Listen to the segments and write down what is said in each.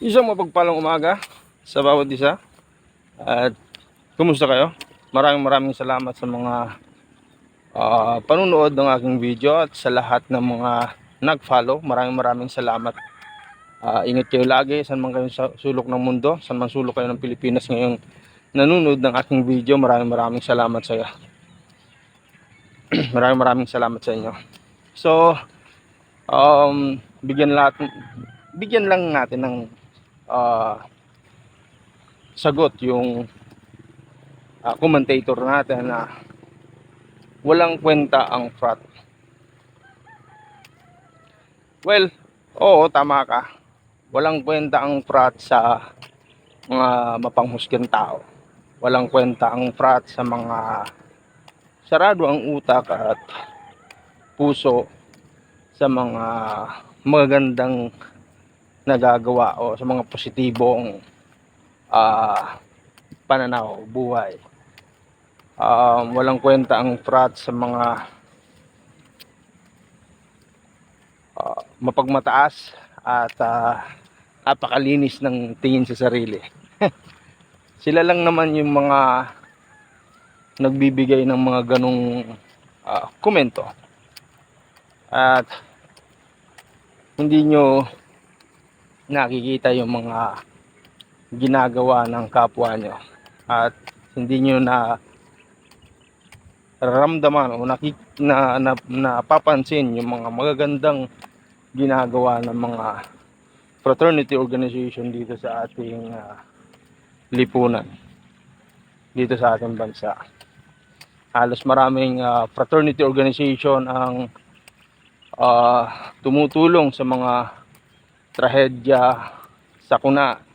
Isang mapagpalang umaga sa bawat isa. At kumusta kayo? Maraming maraming salamat sa mga ah, panunood ng aking video at sa lahat ng mga nag-follow. Maraming maraming salamat. Ah, ingat kayo lagi, saan man kayo sa sulok ng mundo, saan man sulok kayo ng Pilipinas ngayong nanonood ng aking video. Maraming maraming salamat sa maraming maraming salamat sa inyo. So, um, bigyan lahat bigyan lang natin ng ah, sagot yung ah, commentator natin na walang kwenta ang frat. Well, oo, tama ka. Walang kwenta ang frat sa mga mapanghusgang tao. Walang kwenta ang frat sa mga sarado ang utak at puso sa mga magagandang nagagawa o sa mga positibong ah, pananaw, buhay. Um, walang kwenta ang frat sa mga ah, mapagmataas at ah, napakalinis ng tingin sa sarili. Sila lang naman yung mga nagbibigay ng mga ganong ah, komento. At hindi nyo nakikita yung mga ginagawa ng kapwa nyo. At hindi nyo na ramdaman o nakik na, na, napapansin yung mga magagandang ginagawa ng mga fraternity organization dito sa ating ah, lipunan. Dito sa ating bansa. Halos maraming ah, fraternity organization ang ah, tumutulong sa mga trahedya sa kuna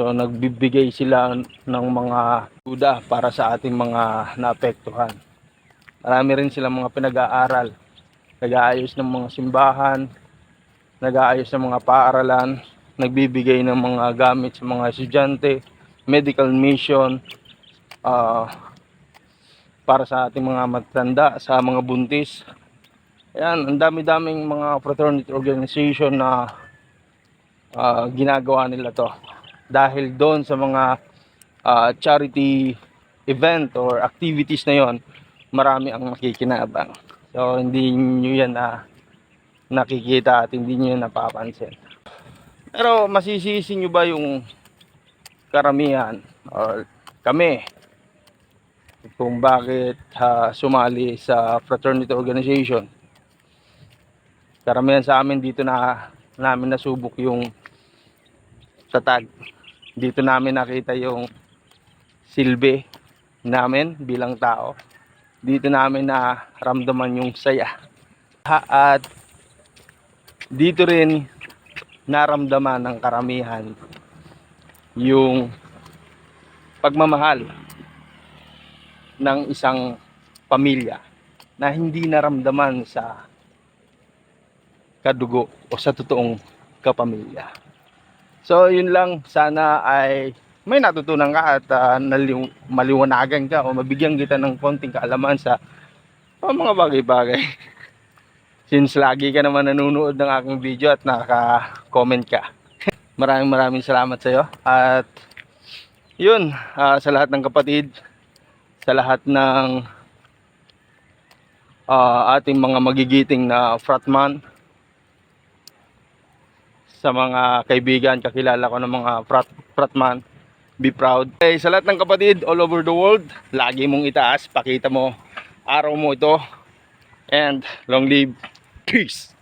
So nagbibigay sila ng mga duda para sa ating mga naapektuhan. Marami rin silang mga pinag-aaral. Nag-aayos ng mga simbahan, nag-aayos ng mga paaralan, nagbibigay ng mga gamit sa mga estudyante, medical mission, ah, para sa ating mga matanda, sa mga buntis. Ayan, ang dami-daming mga fraternity organization na ah, ginagawa nila to. Dahil doon sa mga ah, charity event or activities na yon marami ang makikinabang. So hindi nyo yan na nakikita at hindi nyo yan napapansin. Pero masisisi nyo ba yung karamihan or kami? Kung bakit ah, sumali sa fraternity organization? Karamihan sa amin dito na namin nasubok yung tatag dito namin nakita yung silbi namin bilang tao. Dito namin na ramdaman yung saya. Ha- At dito rin naramdaman ng karamihan yung pagmamahal ng isang pamilya na hindi naramdaman sa kadugo o sa totoong kapamilya. So, yun lang. Sana ay may natutunan ka at ah, naliw- maliwanagan ka o mabigyan kita ng konting kaalaman sa oh, mga bagay-bagay. Since lagi ka naman nanonood ng aking video at nakaka-comment ka. maraming maraming salamat sa iyo. At yun, ah, sa lahat ng kapatid, sa lahat ng ah, ating mga magigiting na fratman, sa mga kaibigan, kakilala ko ng mga frat, fratman. Be proud. Okay, sa lahat ng kapatid all over the world, lagi mong itaas, pakita mo araw mo ito. And long live. Peace.